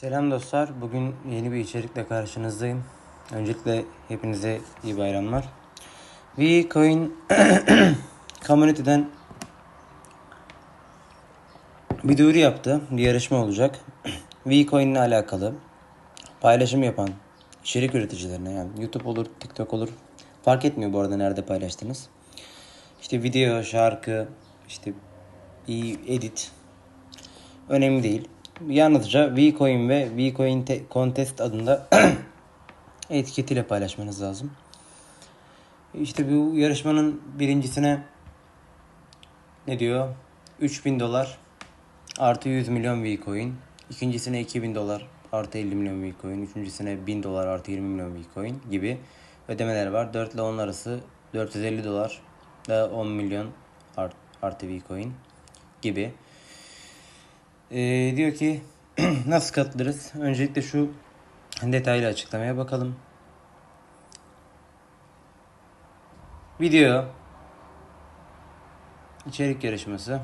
Selam dostlar. Bugün yeni bir içerikle karşınızdayım. Öncelikle hepinize iyi bayramlar. Vcoin Community'den bir duyuru yaptı. Bir yarışma olacak. Vcoin ile alakalı paylaşım yapan içerik üreticilerine yani YouTube olur, TikTok olur. Fark etmiyor bu arada nerede paylaştınız. İşte video, şarkı, işte bir edit önemli değil. Yalnızca Vcoin ve Vcoin Te- Contest adında etiketiyle paylaşmanız lazım. İşte bu yarışmanın birincisine ne diyor? 3000 dolar artı 100 milyon Vcoin. İkincisine 2000 dolar artı 50 milyon Vcoin. Üçüncüsüne 1000 dolar artı 20 milyon Vcoin gibi ödemeler var. 4 ile 10 arası 450 dolar ve 10 milyon art- artı Vcoin gibi. Ee, diyor ki nasıl katılırız? Öncelikle şu detaylı açıklamaya bakalım. Video içerik yarışması.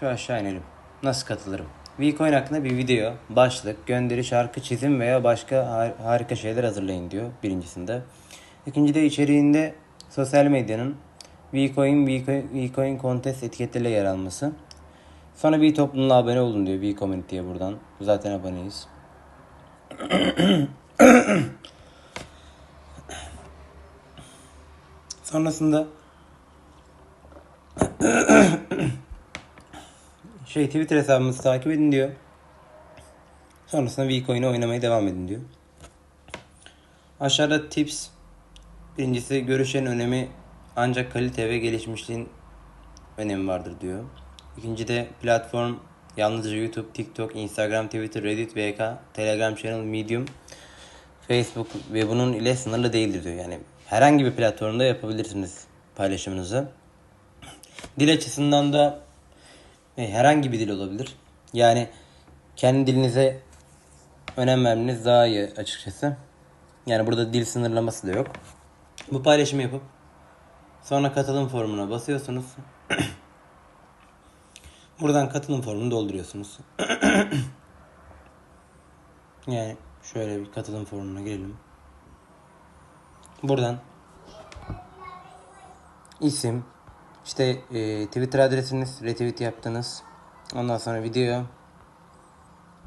Şu aşağı inelim. Nasıl katılırım? Vcoin hakkında bir video, başlık, gönderi, şarkı, çizim veya başka har- harika şeyler hazırlayın diyor birincisinde. İkincide içeriğinde sosyal medyanın Vcoin, Vcoin, Vcoin Contest etiketleriyle yer alması. Sonra bir topluluğuna abone olun diyor V Community'ye buradan. Zaten aboneyiz. Sonrasında şey Twitter hesabımızı takip edin diyor. Sonrasında Vcoin'i oynamaya devam edin diyor. Aşağıda tips. Birincisi görüşlerin önemi ancak kalite ve gelişmişliğin önemi vardır diyor. İkinci de platform yalnızca YouTube, TikTok, Instagram, Twitter, Reddit, VK, Telegram Channel, Medium, Facebook ve bunun ile sınırlı değildir diyor. Yani herhangi bir platformda yapabilirsiniz paylaşımınızı. Dil açısından da e, herhangi bir dil olabilir. Yani kendi dilinize önem vermeniz daha iyi açıkçası. Yani burada dil sınırlaması da yok. Bu paylaşımı yapıp sonra katılım formuna basıyorsunuz. Buradan katılım formunu dolduruyorsunuz. yani şöyle bir katılım formuna girelim. Buradan isim, işte e, Twitter adresiniz, retweet yaptınız. Ondan sonra video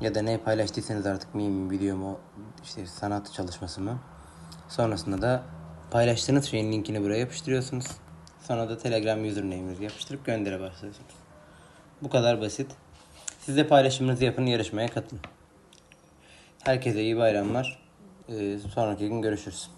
ya da ne paylaştıysanız artık meme, video mu, işte sanat çalışması mı. Sonrasında da paylaştığınız şeyin linkini buraya yapıştırıyorsunuz. Sonra da Telegram username'inizi yapıştırıp göndere başlıyorsunuz. Bu kadar basit. Siz de paylaşımınızı yapın, yarışmaya katılın. Herkese iyi bayramlar. Ee, sonraki gün görüşürüz.